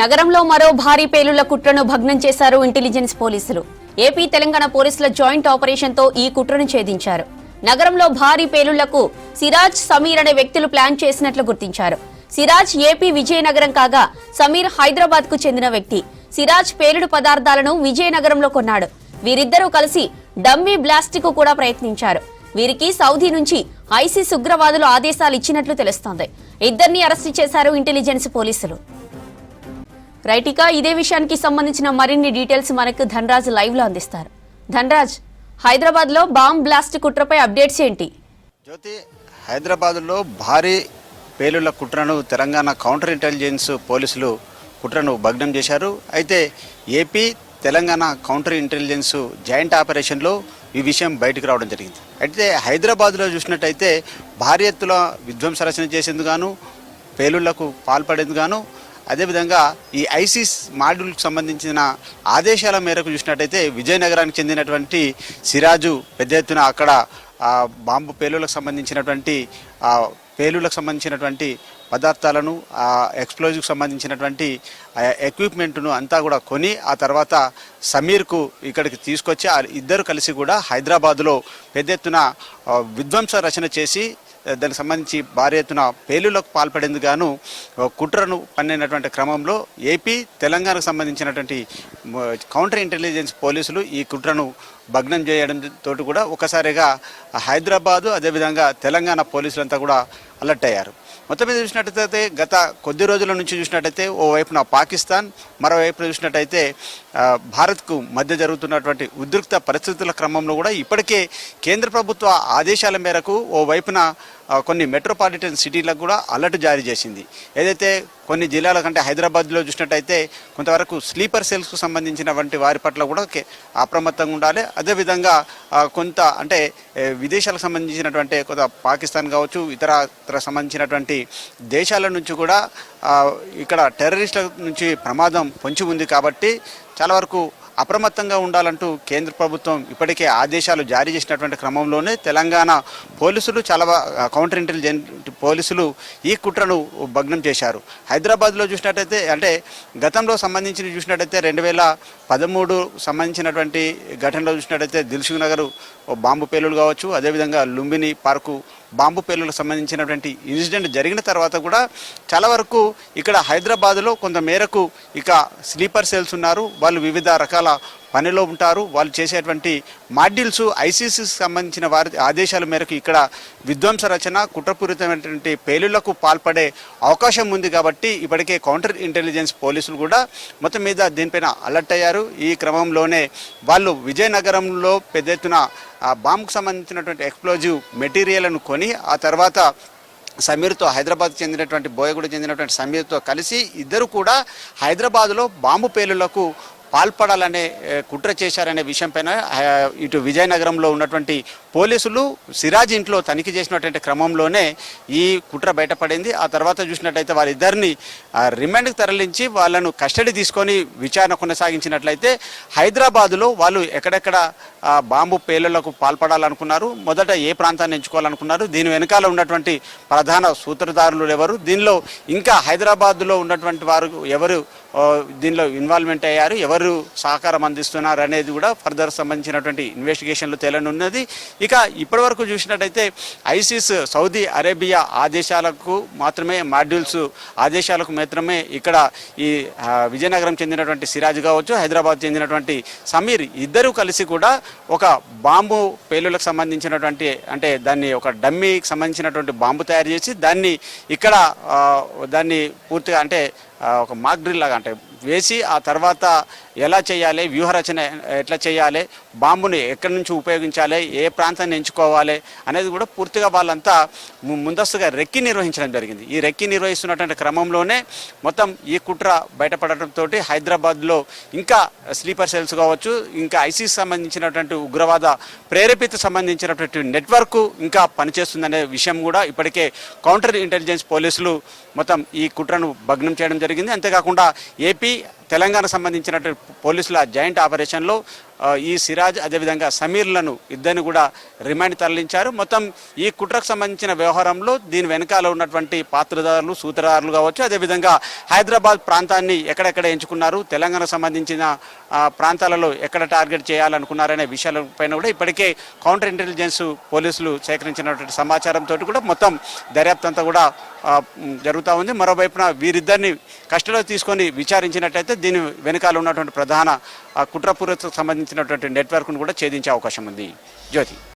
నగరంలో మరో భారీ పేలుళ్ళ కుట్రను భగ్నం చేశారు ఇంటెలిజెన్స్ పోలీసులు. ఏపీ తెలంగాణ పోలీసుల జాయింట్ ఆపరేషన్తో ఈ కుట్రను ఛేదించారు. నగరంలో భారీ పేలుళ్ళకు సిరాజ్ సమీర్ అనే వ్యక్తులు ప్లాన్ చేసినట్లు గుర్తించారు. సిరాజ్ ఏపీ విజయనగరం కాగా సమీర్ హైదరాబాద్కు చెందిన వ్యక్తి. సిరాజ్ పేలుడు పదార్థాలను విజయనగరంలో కొన్నాడు. వీరిద్దరూ కలిసి డమ్మీ బ్లాస్టిక్ కూడా ప్రయత్నించారు. వీరికి సౌదీ నుంచి ఐసీస్ ఉగ్రవాదులు ఆదేశాలు ఇచ్చినట్లు తెలుస్తోంది. ఇద్దరిని అరెస్టు చేశారు ఇంటెలిజెన్స్ పోలీసులు. రైట్ ఇక ఇదే విషయానికి సంబంధించిన మరిన్ని డీటెయిల్స్ మనకు ధనరాజ్ లైవ్లో అందిస్తారు. ధనరాజ్ హైదరాబాద్లో బాంబ్ బ్లాస్ట్ కుట్రపై అప్డేట్స్ ఏంటి? జ్యోతి హైదరాబాదులో భారీ పేలుళ్ళ కుట్రను తెలంగాణ కౌంటర్ ఇంటెలిజెన్స్ పోలీసులు కుట్రను భగ్నం చేశారు. అయితే AP Telangana counter intelligence joint ఆపరేషన్లో ఈ విషయం బయటకు రావడం జరిగింది. అయితే హైదరాబాద్లో చూసినట్టయితే భారీ ఎత్తుల విధ్వంస రచన చేసేందుకు గాను పేలుళ్ళకు పాల్పడేందుకు గాను అదేవిధంగా ఈ ఐసిస్ మాడ్యూల్కి సంబంధించిన ఆదేశాల మేరకు చూసినట్టయితే విజయనగరానికి చెందినటువంటి సిరాజు పెద్ద ఎత్తున అక్కడ బాంబు పేలులకు సంబంధించినటువంటి పేలులకు సంబంధించినటువంటి పదార్థాలను ఎక్స్ప్లోజివ్కి సంబంధించినటువంటి ఎక్విప్మెంట్ను అంతా కూడా కొని ఆ తర్వాత సమీర్కు ఇక్కడికి తీసుకొచ్చి ఇద్దరు కలిసి కూడా హైదరాబాదులో పెద్ద ఎత్తున విధ్వంస రచన చేసి దానికి సంబంధించి భారీ ఎత్తున పేలులకు పాల్పడేందుకు గాను కుట్రను పన్నినటువంటి క్రమంలో ఏపీ తెలంగాణకు సంబంధించినటువంటి కౌంటర్ ఇంటెలిజెన్స్ పోలీసులు ఈ కుట్రను భగ్నం చేయడంతో కూడా ఒకసారిగా హైదరాబాదు అదేవిధంగా తెలంగాణ పోలీసులంతా కూడా అలర్ట్ అయ్యారు. మొత్తం మీద చూసినట్టయితే గత కొద్ది రోజుల నుంచి చూసినట్టయితే ఓ వైపున పాకిస్తాన్ మరోవైపున చూసినట్టయితే భారత్కు మధ్య జరుగుతున్నటువంటి ఉద్రిక్త పరిస్థితుల క్రమంలో కూడా ఇప్పటికే కేంద్ర ప్రభుత్వ ఆదేశాల మేరకు ఓ వైపున కొన్ని మెట్రోపాలిటన్ సిటీలకు కూడా అలర్ట్ జారీ చేసింది. ఏదైతే కొన్ని జిల్లాల కంటే హైదరాబాద్లో చూసినట్టయితే కొంతవరకు స్లీపర్ సెల్స్కు సంబంధించినటువంటి వారి పట్ల కూడా అప్రమత్తంగా ఉండాలి. అదేవిధంగా కొంత అంటే విదేశాలకు సంబంధించినటువంటి కొంత పాకిస్తాన్ కావచ్చు ఇతర సంబంధించినటువంటి దేశాల నుంచి కూడా ఇక్కడ టెర్రరిస్టుల నుంచి ప్రమాదం పొంచి ఉంది కాబట్టి చాలా వరకు అప్రమత్తంగా ఉండాలంటూ కేంద్ర ప్రభుత్వం ఇప్పటికే ఆదేశాలు జారీ చేసినటువంటి క్రమంలోనే తెలంగాణ పోలీసులు చాలా కౌంటర్ ఇంటెలిజెంట్ పోలీసులు ఈ కుట్రను భగ్నం చేశారు. హైదరాబాద్లో చూసినట్టయితే అంటే గతంలో సంబంధించి చూసినట్టయితే రెండు వేల పదమూడు సంబంధించినటువంటి ఘటనలో చూసినట్టయితే దిల్సుఖ్ నగర్ బాంబు పేలులు కావచ్చు అదేవిధంగా లుంబిని పార్కు బాంబు పేలులకు సంబంధించినటువంటి ఇన్సిడెంట్ జరిగిన తర్వాత కూడా చాలా వరకు ఇక్కడ హైదరాబాద్లో కొంత మేరకు ఇక స్లీపర్ సెల్స్ ఉన్నారు. వాళ్ళు వివిధ రకాల పనిలో ఉంటారు. వాళ్ళు చేసేటువంటి మాడ్యూల్స్ ఐసీసీకి సంబంధించిన వారి ఆదేశాల మేరకు ఇక్కడ విధ్వంస రచన కుట్రపూరితమైనటువంటి పేలులకు పాల్పడే అవకాశం ఉంది కాబట్టి ఇప్పటికే కౌంటర్ ఇంటెలిజెన్స్ పోలీసులు కూడా మొత్తం మీద దీనిపైన అలర్ట్ అయ్యారు. ఈ క్రమంలోనే వాళ్ళు విజయనగరంలో పెద్ద ఎత్తున ఆ బాంబుకు సంబంధించినటువంటి ఎక్స్ప్లోజివ్ మెటీరియల్ను కొని ఆ తర్వాత సమీర్తో హైదరాబాద్ చెందినటువంటి బోయగూడ చెందినటువంటి సమీర్తో కలిసి ఇద్దరు కూడా హైదరాబాద్లో బాంబు పేలులకు పాల్పడాలనే కుట్ర చేశారనే విషయంపైన ఇటు విజయనగరంలో ఉన్నటువంటి పోలీసులు సిరాజ్ ఇంట్లో తనిఖీ చేసినటువంటి క్రమంలోనే ఈ కుట్ర బయటపడింది. ఆ తర్వాత చూసినట్టయితే వారిద్దరిని రిమాండ్కి తరలించి వాళ్ళను కస్టడీ తీసుకొని విచారణ కొనసాగించినట్లయితే హైదరాబాదులో వాళ్ళు ఎక్కడెక్కడ బాంబు పేలులకు పాల్పడాలనుకున్నారు మొదట ఏ ప్రాంతాన్ని ఎంచుకోవాలనుకున్నారు దీని వెనకాల ఉన్నటువంటి ప్రధాన సూత్రధారులు ఎవరు దీనిలో ఇంకా హైదరాబాద్లో ఉన్నటువంటి వారు ఎవరు దీనిలో ఇన్వాల్వ్మెంట్ అయ్యారు. ఎవరు సహకారం అందిస్తున్నారు అనేది కూడా ఫర్దర్ సంబంధించినటువంటి ఇన్వెస్టిగేషన్లు తేలనున్నది. ఇక ఇప్పటివరకు చూసినట్టయితే ఐసిస్ సౌదీ అరేబియా ఆదేశాలకు మాత్రమే మాడ్యూల్స్ ఆదేశాలకు మాత్రమే ఇక్కడ ఈ విజయనగరం చెందినటువంటి సిరాజ్ కావచ్చు హైదరాబాద్ చెందినటువంటి సమీర్ ఇద్దరు కలిసి కూడా ఒక బాంబు పేలులకు సంబంధించినటువంటి అంటే దాన్ని ఒక డమ్మీకి సంబంధించినటువంటి బాంబు తయారు చేసి దాన్ని ఇక్కడ దాన్ని పూర్తిగా అంటే ఒక మాక్ డ్రిల్ లాగా అంటే వేసి ఆ తర్వాత ఎలా చేయాలి వ్యూహరచన ఎట్లా చేయాలి బాంబుని ఎక్కడి నుంచి ఉపయోగించాలి ఏ ప్రాంతాన్ని ఎంచుకోవాలి అనేది కూడా పూర్తిగా వాళ్ళంతా ముందస్తుగా రెక్కి నిర్వహించడం జరిగింది. ఈ రెక్కి నిర్వహిస్తున్నటువంటి క్రమంలోనే మొత్తం ఈ కుట్ర బయటపడటంతో హైదరాబాద్లో ఇంకా స్లీపర్ సెల్స్ కావచ్చు ఇంకా ఐసీస్ సంబంధించినటువంటి ఉగ్రవాద ప్రేరేపిత సంబంధించినటువంటి నెట్వర్క్ ఇంకా పనిచేస్తుందనే విషయం కూడా ఇప్పటికే కౌంటర్ ఇంటెలిజెన్స్ పోలీసులు మొత్తం ఈ కుట్రను భగ్నం చేయడం జరిగింది. అంతేకాకుండా ఏపీ പി తెలంగాణ సంబంధించినటువంటి పోలీసుల జాయింట్ ఆపరేషన్లో ఈ సిరాజ్ అదేవిధంగా సమీర్లను ఇద్దరిని కూడా రిమాండ్ తరలించారు. మొత్తం ఈ కుట్రకు సంబంధించిన వ్యవహారంలో దీని వెనకాల ఉన్నటువంటి పాత్రదారులు సూత్రధారులు కావచ్చు అదేవిధంగా హైదరాబాద్ ప్రాంతాన్ని ఎక్కడెక్కడ ఎంచుకున్నారు తెలంగాణకు సంబంధించిన ప్రాంతాలలో ఎక్కడ టార్గెట్ చేయాలనుకున్నారనే విషయాలపైన కూడా ఇప్పటికే కౌంటర్ ఇంటెలిజెన్స్ పోలీసులు సేకరించినటువంటి సమాచారంతో కూడా మొత్తం దర్యాప్తు అంతా కూడా జరుగుతూ ఉంది. మరోవైపున వీరిద్దరిని కస్టడీలో తీసుకొని విచారించినట్టయితే దీని వెనకాల ఉన్నటువంటి ప్రధాన ఆ, కుట్రపూరితకు సంబంధించినటువంటి నెట్వర్క్ను కూడా ఛేదించే అవకాశం ఉంది. జ్యోతి.